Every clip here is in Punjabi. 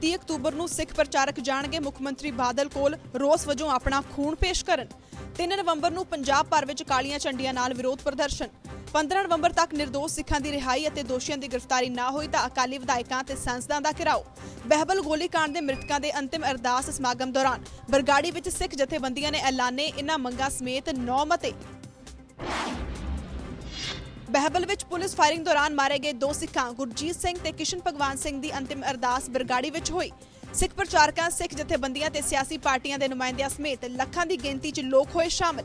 30 ਅਕਤੂਬਰ ਨੂੰ ਸਿੱਖ ਪ੍ਰਚਾਰਕ ਜਾਣਗੇ, ਮੁੱਖ ਮੰਤਰੀ ਬਾਦਲ ਕੋਲ ਰੋਸ ਵਜੋਂ ਆਪਣਾ ਖੂਨ ਪੇਸ਼ ਕਰਨ। 3 ਨਵੰਬਰ ਨੂੰ ਪੰਜਾਬ ਭਰ ਵਿੱਚ ਕਾਲੀਆਂ ਝੰਡੀਆਂ ਨਾਲ ਵਿਰੋਧ ਪ੍ਰਦਰਸ਼ਨ। 15 ਨਵੰਬਰ ਤੱਕ ਨਿਰਦੋਸ਼ ਸਿੱਖਾਂ ਦੀ ਰਿਹਾਈ ਅਤੇ ਦੋਸ਼ੀਆਂ ਦੀ ਗ੍ਰਿਫਤਾਰੀ ਨਾ ਹੋਈ ਤਾਂ ਅਕਾਲੀ ਵਿਧਾਇਕਾਂ ਤੇ ਸੰਸਦਾਂ ਦਾ ਘਿਰਾਓ। ਬਹਿਬਲ ਗੋਲੀकांड ਦੇ ਮ੍ਰਿਤਕਾਂ ਦੇ ਅੰਤਿਮ ਅਰਦਾਸ ਸਮਾਗਮ ਦੌਰਾਨ ਬਰਗਾੜੀ ਵਿੱਚ ਸਿੱਖ ਜਥੇਬੰਦੀਆਂ ਨੇ ਐਲਾਨੇ ਇਨ੍ਹਾਂ ਮੰਗਾਂ ਸਮੇਤ 9 ਮਤੇ। ਬਹਿਬਲ ਵਿੱਚ ਪੁਲਿਸ ਫਾਇਰਿੰਗ ਦੌਰਾਨ ਮਾਰੇ ਗਏ ਦੋ ਸਿੱਖਾਂ, ਗੁਰਜੀਤ ਸਿੰਘ ਤੇ ਕਿਸ਼ਨ ਭਗਵਾਨ ਸਿੰਘ ਦੀ ਅੰਤਿਮ ਅਰਦਾਸ ਬਰਗਾੜੀ ਵਿੱਚ ਹੋਈ। ਸਿੱਖ ਪ੍ਰਚਾਰਕਾਂ, ਸਿੱਖ ਜਥੇਬੰਦੀਆਂ ਤੇ ਸਿਆਸੀ ਪਾਰਟੀਆਂ ਦੇ ਨੁਮਾਇੰਦਿਆਂ ਸਮੇਤ ਲੱਖਾਂ ਦੀ ਗਿਣਤੀ 'ਚ ਲੋਕ ਹੋਏ ਸ਼ਾਮਲ।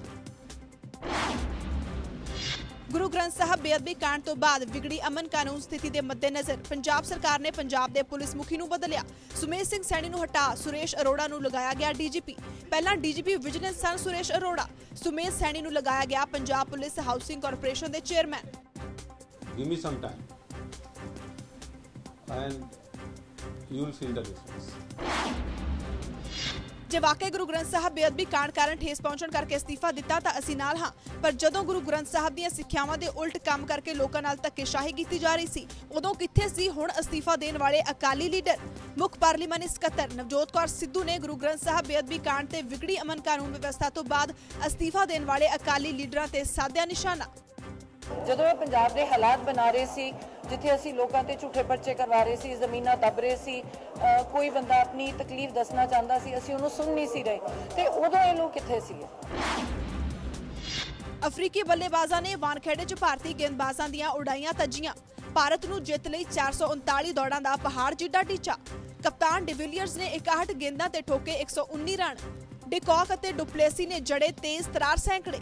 ਗੁਰੂ ਗ੍ਰੰਥ ਸਾਹਿਬ ਬੇਅਦਬੀ ਕਾਂਡ ਤੋਂ ਬਾਅਦ ਵਿਗੜੀ ਅਮਨ ਕਾਨੂੰਨ ਸਥਿਤੀ ਦੇ ਮੱਦੇਨਜ਼ਰ ਪੰਜਾਬ ਸਰਕਾਰ ਨੇ ਪੰਜਾਬ ਦੇ ਪੁਲਿਸ ਮੁਖੀ ਨੂੰ ਬਦਲਿਆ ਸੁਮੇਸ਼ ਸਿੰਘ ਸੈਣੀ ਨੂੰ ਹਟਾ ਸੁਰੇਸ਼ ਅਰੋੜਾ ਨੂੰ ਲਗਾਇਆ ਗਿਆ ਡੀਜੀਪੀ ਪਹਿਲਾਂ ਡੀਜੀਪੀ ਵਿਜੀਲੈਂਸ ਸਨ, ਸੁਰੇਸ਼ ਅਰੋੜਾ ਸੁਮੇਸ਼ ਸੈਣੀ ਨੂੰ ਲਗਾਇਆ ਗਿਆ ਪੰਜਾਬ ਪੁਲਿਸ ਹਾਊਸਿੰਗ ਕਾਰਪੋਰੇਸ਼ਨ ਦੇ chairman Give me some time. And you will feel the difference. ਜੇ ਵਾਕਈ ਗੁਰੂ ਗ੍ਰੰਥ ਸਾਹਿਬ ਬੇਅਦਬੀ ਕਾਂਡ ਕਾਰਨ ਠੇਸ ਪਹੁੰਚਣ ਕਰਕੇ ਅਸਤੀਫਾ ਦਿੱਤਾ ਤਾਂ ਅਸੀਂ ਨਾਲ ਹਾਂ। ਪਰ ਜਦੋਂ ਗੁਰੂ ਗ੍ਰੰਥ ਸਾਹਿਬ ਦੀਆਂ ਸਿੱਖਿਆਵਾਂ ਦੇ ਉਲਟ ਕੰਮ ਕਰਕੇ ਲੋਕਾਂ ਨਾਲ ਧੱਕੇਸ਼ਾਹੀ ਕੀਤੀ ਜਾ ਰਹੀ ਸੀ, ਉਦੋਂ ਕਿੱਥੇ ਸੀ ਹੁਣ ਅਸਤੀਫਾ ਦੇਣ ਵਾਲੇ ਅਕਾਲੀ ਲੀਡਰ? ਮੁੱਖ ਪਾਰਲੀਮਾਨੀ ਸਕੱਤਰ ਨਵਜੋਤ ਕੌਰ ਸਿੱਧੂ ਨੇ ਗੁਰੂ ਗ੍ਰੰਥ ਸਾਹਿਬ ਬੇਅਦਬੀ ਕਾਂਡ ਤੇ ਵਿਗੜੀ ਅਮਨ ਕਾਨੂੰਨ ਵਿਵਸਥਾ ਤੋਂ ਬਾਅਦ ਅਸਤੀਫਾ ਦੇਣ ਵਾਲੇ ਅਕਾਲੀ ਲੀਡਰਾਂ ਤੇ ਸਾਧਿਆ ਨਿਸ਼ਾਨਾ। ਜਦੋਂ ਇਹ ਪੰਜਾਬ ਦੇ ਹਾਲਾਤ ਬਣਾ ਰਹੇ ਸੀ ਜਿੱਥੇ ਅਸੀਂ ਲੋਕਾਂ ਤੇ ਝੂਠੇ ਪਰਚੇ ਕਰਵਾ ਰਹੇ ਸੀ, ਜ਼ਮੀਨਾਂ ਦੱਬ ਰਹੇ ਸੀ ਕੋਈ ਬੰਦਾ ਆਪਣੀ ਤਕਲੀਫ ਦੱਸਣਾ ਚਾਹੁੰਦਾ ਸੀ, ਅਸੀਂ ਉਹਨੂੰ ਸੁਣ ਨਹੀਂ ਸੀ ਰਹੇ। ਤੇ ਉਦੋਂ ਇਹ ਲੋਕ ਕਿੱਥੇ ਸੀਗੇ? ਅਫਰੀਕੀ ਬੱਲੇਬਾਜ਼ਾਂ ਨੇ ਵਾਨਖੇੜੇ 'ਚ ਭਾਰਤੀ ਗੇਂਦਬਾਜ਼ਾਂ ਦੀਆਂ ਉਡਾਈਆਂ ਤੱਜੀਆਂ। ਭਾਰਤ ਨੂੰ ਜਿੱਤ ਲਈ 439 ਦੌੜਾਂ ਦਾ ਪਹਾੜ ਜਿੱਡਾ ਟੀਚਾ। ਕਪਤਾਨ ਡਿਵੀਲੀਅਰਸ ਨੇ 61 ਗੇਂਦਾਂ ਤੇ ਠੋਕੇ 119 ਰਨ। ਡਿਕੌਕ ਅਤੇ ਡੁਪਲੇਸੀ ਨੇ ਜੜੇ ਤੇਜ਼ ਤਰਾਰ ਸੈਂਕੜੇ।